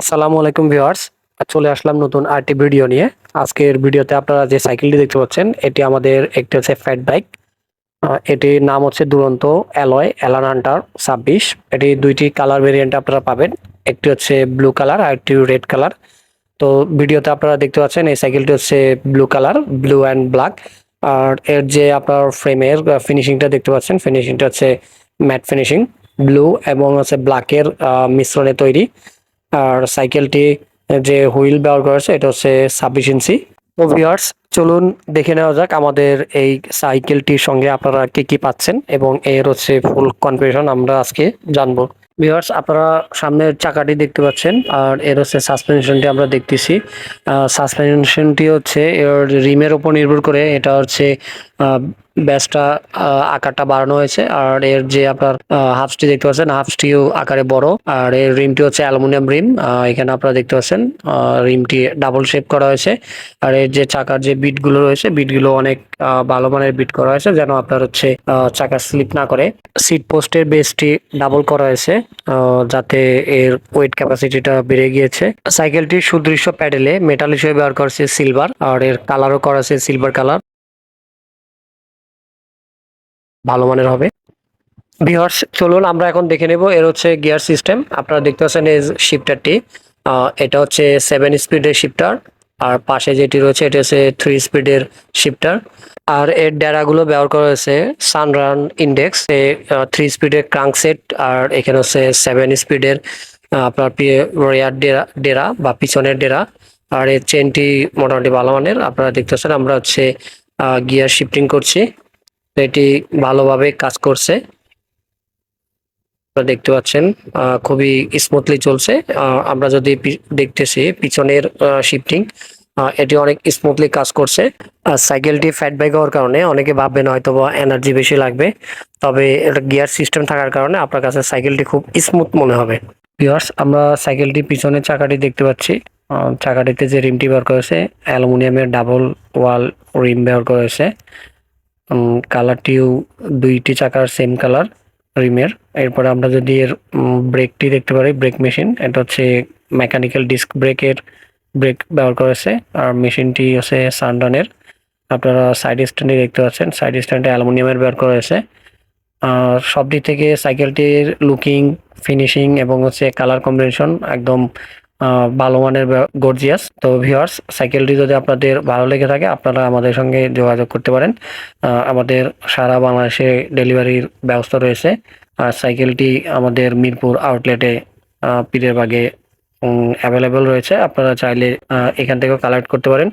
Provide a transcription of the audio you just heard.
আসসালামু আলাইকুম ভিউয়ার্স। চলে আসলাম নতুন আরটি ভিডিও নিয়ে। আজকের ভিডিওতে আপনারা যে সাইকেলটি দেখতে পাচ্ছেন, এটি আমাদের একটি হচ্ছে ফ্যাট বাইক। এটির নাম হচ্ছে দুরন্ত অ্যালয় অ্যালান হান্টার ছাব্বিশ। এটি দুইটি কালার ভেরিয়েন্ট আপনারা পাবেন। একটি হচ্ছে ব্লু কালার আর একটি রেড কালার। তো ভিডিওতে আপনারা দেখতে পাচ্ছেন, এই সাইকেলটি হচ্ছে blue colour, blue and black. আর এর যে আপনার ফ্রেমের ফিনিশিংটা দেখতে পাচ্ছেন ফিনিশিংটা হচ্ছে ম্যাট ফিনিশিং ব্লু এবং হচ্ছে ব্ল্যাকের মিশ্রণে তৈরি। আর সাইকেলটি যে হুইল ব্যবহার করেছে এটা হচ্ছে ছাব্বিশ ইঞ্চি। তো ভিউয়ার্স চলুন দেখে নেওয়া যাক আমাদের এই সাইকেলটির সঙ্গে আপনারা কি কি পাচ্ছেন এবং এর হচ্ছে ফুল কনফিউশন আমরা আজকে জানব। ভিউয়ার্স আপনারা সামনের চাকাটি দেখতে পাচ্ছেন আর এর হচ্ছে সাসপেনশনটি আমরা দেখতেছি। সাসপেনশনটি হচ্ছে এর রিমের উপর নির্ভর করে, এটা হচ্ছে ব্যাসটা আকারটা বাড়ানো হয়েছে। আর এর যে আপনার হাফসটি দেখতে পাচ্ছেন, হাফসটিও আকারে বড়। আর এর রিমটি হচ্ছে অ্যালুমিনিয়াম রিম। এখানে আপনারা দেখতে পাচ্ছেন রিমটি ডাবল শেপ করা হয়েছে। আর এর যে চাকার যে বিটগুলো রয়েছে, বিটগুলো অনেক ভালো মানের বিট করা হয়েছে, যেন আপনার হচ্ছে চাকা স্লিপ না করে। সিট পোস্টের বেসটি ডাবল করা হয়েছে যাতে এর ওয়েট ক্যাপাসিটিটা বেড়ে গিয়েছে। সাইকেলটির সুদৃশ্য প্যাডেলে মেটাল হিসেবে ব্যবহার করছে সিলভার, আর এর কালারও করা আছে সিলভার কালার। ভালো মানের হবে। ভিউয়ার্স চলুন আমরা এখন দেখে নেব, এর হচ্ছে গিয়ার সিস্টেম আপনারা দেখতে পাচ্ছেন এই শিফটারটি এটা হচ্ছে সেভেন স্পিডের শিফটার আর পাশে যেটি রয়েছে, এটা হচ্ছে থ্রি স্পিডের শিফটার আর এর ডেরাগুলো ব্যবহার করা হয়েছে সানরান ইন্ডেক্স এ থ্রি স্পিডের ক্রাঙ্ক সেট আর এখানে হচ্ছে সেভেন স্পিডের আপনার রেয়ার ডেরা ডেরা বা পিছনের ডেরা। আর এর চেনটি মোটামুটি ভালো মানের। আপনারা দেখতে পাচ্ছেন আমরা হচ্ছে গিয়ার শিফটিং করছি। এটি ভালোভাবে কাজ করছে। আপনারা দেখতে পাচ্ছেন খুবই স্মুথলি চলছে। আমরা যদি দেখতেছি পিছনের শিফটিং এটি অনেক স্মুথলি কাজ করছে। আর সাইকেলটি ফ্যাট বাইক হওয়ার কারণে অনেকে ভাববেন হয়তো বা এনার্জি বেশি লাগবে। তবে এটা গিয়ার সিস্টেম থাকার কারণে আপনার কাছে সাইকেলটি খুব স্মুথ মনে হবে। ভিউয়ার্স আমরা সাইকেলটি পিছনের চাকাটি দেখতে পাচ্ছি। চাকাটিতে যে রিমটি ব্যবহার করেছে, অ্যালুমিনিয়ামের ডাবল ওয়াল রিম ব্যবহার করেছে। কালারটিও দুইটি চাকার সেম কালার রিমের। এরপরে আমরা যদি এর ব্রেকটি দেখতে পারি ব্রেক মেশিন এটা হচ্ছে মেকানিক্যাল ডিস্ক ব্রেকের ব্রেক ব্যবহার করেছে আর মেশিনটি হচ্ছে সানডানের আপনারা সাইড স্ট্যান্ডে দেখতে পাচ্ছেন। সাইড স্ট্যান্ডে অ্যালুমিনিয়ামের ব্যবহার করা হয়েছে। আর সব দিক থেকে সাইকেলটির লুকিং ফিনিশিং এবং হচ্ছে কালার কম্বিনেশন একদম ভালো মানের গর্জিয়াস তো ভিওয়ার্স সাইকেলটি যদি আপনাদের ভালো লেগে থাকে, আপনারা আমাদের সঙ্গে যোগাযোগ করতে পারেন। আমাদের সারা বাংলাদেশে ডেলিভারির ব্যবস্থা রয়েছে। আর সাইকেলটি আমাদের মিরপুর আউটলেটে পীরের বাগে অ্যাভেলেবেল রয়েছে। আপনারা চাইলে এখান থেকেও কালেক্ট করতে পারেন।